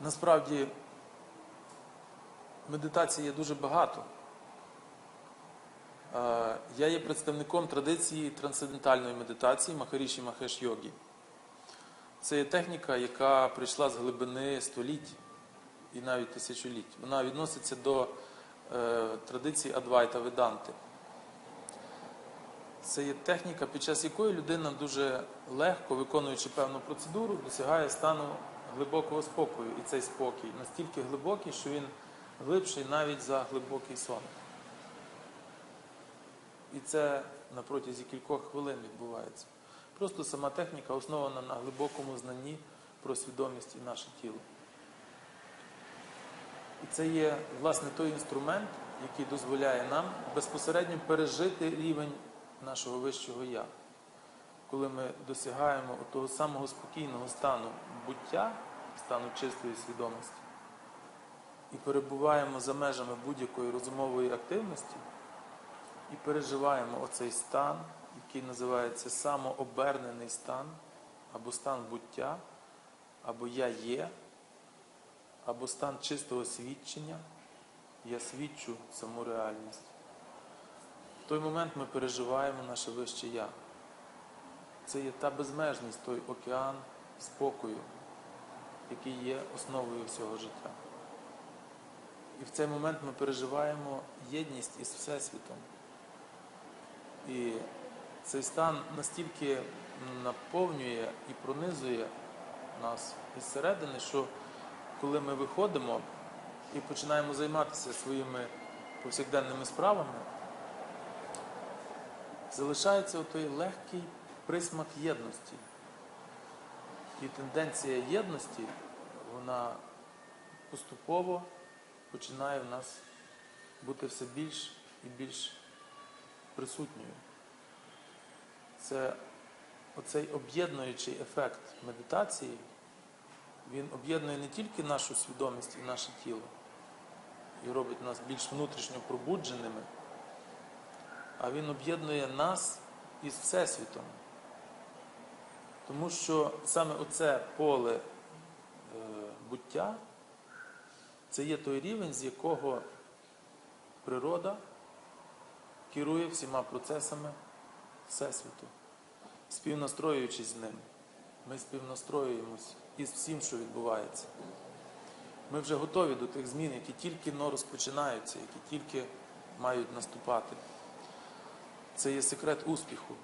Насправді медитації є дуже багато. Е, Я є представником традиції трансцендентальної медитації Махаріші Махеш Йогі. Це є техніка, яка прийшла з глибини століть і навіть тисячоліть. Вона відноситься до е, традиції Адвайта Веданти. Це є техніка, під час якої людина дуже легко, виконуючи певну процедуру, досягає стану глибокого спокою. І цей спокій настільки глибокий, що він глибший навіть за глибокий сон. І це на протязі кількох хвилин відбувається. Просто сама техніка основана на глибокому знанні про свідомість і наше тіло. І це є, власне, той інструмент, який дозволяє нам безпосередньо пережити рівень нашого вищого я. Коли ми досягаємо того самого спокійного стану буття, стану чистої свідомості, і перебуваємо за межами будь-якої розумової активності, і переживаємо оцей стан, який називається самообернений стан, або стан буття, або я є, або стан чистого свідчення, я свідчу саму реальність. В той момент ми переживаємо наше вище я. Це є та безмежність, той океан спокою, який є основою всього життя. І в цей момент ми переживаємо єдність із Всесвітом. І цей стан настільки наповнює і пронизує нас із середини, що коли ми виходимо і починаємо займатися своїми повсякденними справами, залишається той легкий присмак єдності. І тенденція єдності, вона поступово починає в нас бути все більш і більш присутньою. Це оцей об'єднуючий ефект медитації, він об'єднує не тільки нашу свідомість і наше тіло, і робить нас більш внутрішньо пробудженими, а він об'єднує нас із Всесвітом. Тому що саме оце поле е, буття це є той рівень, з якого природа керує всіма процесами Всесвіту, співнастроюючись з ним. Ми співнастроюємось із всім, що відбувається. Ми вже готові до тих змін, які тільки но розпочинаються, які тільки мають наступати. Це є секрет успіху.